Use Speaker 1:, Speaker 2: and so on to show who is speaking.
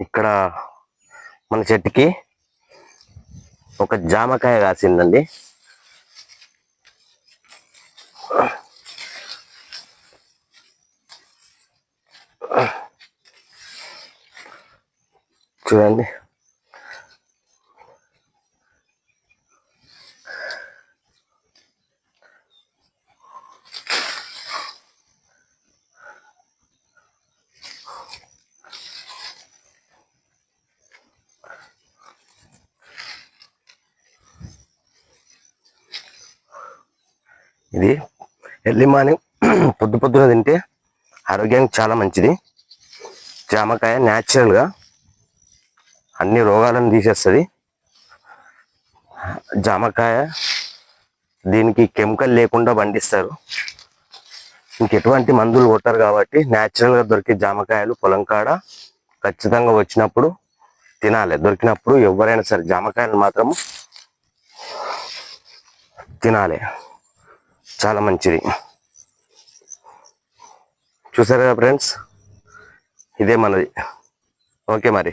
Speaker 1: ఇక్కడ మన చెట్టుకి ఒక జామకాయ కాసిందండి. చూడండి. ఇది ఎర్లీ మార్నింగ్ పొద్దు పొద్దున తింటే ఆరోగ్యానికి చాలా మంచిది. జామకాయ న్యాచురల్గా అన్ని రోగాలను తీసేస్తుంది. జామకాయ దీనికి కెమికల్ లేకుండా పండిస్తారు. ఇంకెటువంటి మందులు కొట్టారు కాబట్టి న్యాచురల్గా దొరికే జామకాయలు పొలం కాడ ఖచ్చితంగా వచ్చినప్పుడు తినాలి. దొరికినప్పుడు ఎవరైనా సరే జామకాయలు మాత్రం తినాలి. చాలా మంచిది. చూసారా కదా ఫ్రెండ్స్? ఇదే మనది. ఓకే మరి.